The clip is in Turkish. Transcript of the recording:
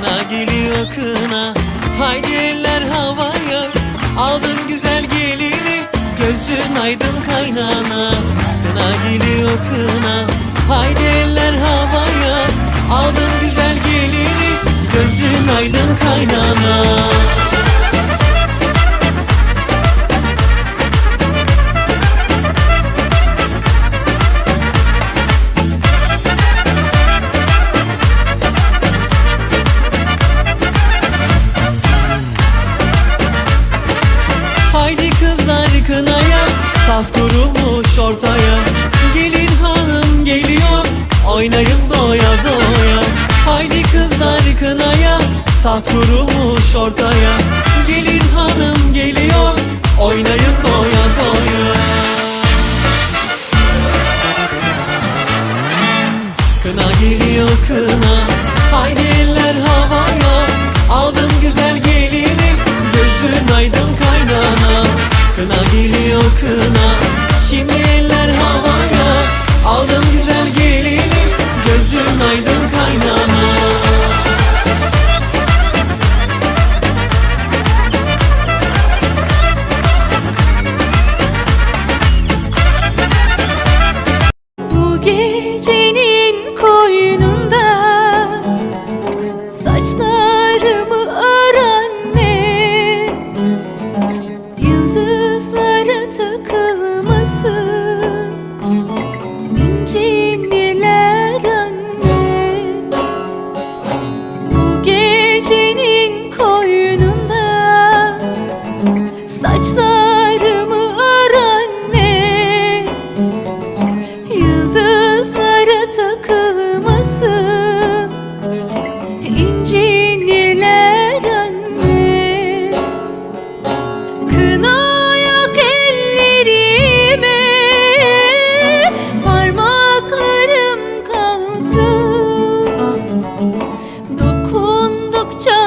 Kına geliyor kına. Haydi eller havaya Aldın güzel gelini Gözün aydın kaynana. Kına geliyor kına Haydi eller havaya Aldın güzel gelini Gözün aydın kaynana Salt kurulmuş ortaya. Gelin hanım geliyor. Oynayın doya doya. Haydi kızlar kınaya. Salt kurulmuş ortaya. Gelin hanım geliyor. Oynayın doya doya gecenin koynunda Saçlarımı öğrenme Yıldızlara takılmasın İncinirler anne. Kına Parmaklarım kalsın. Dokun çokça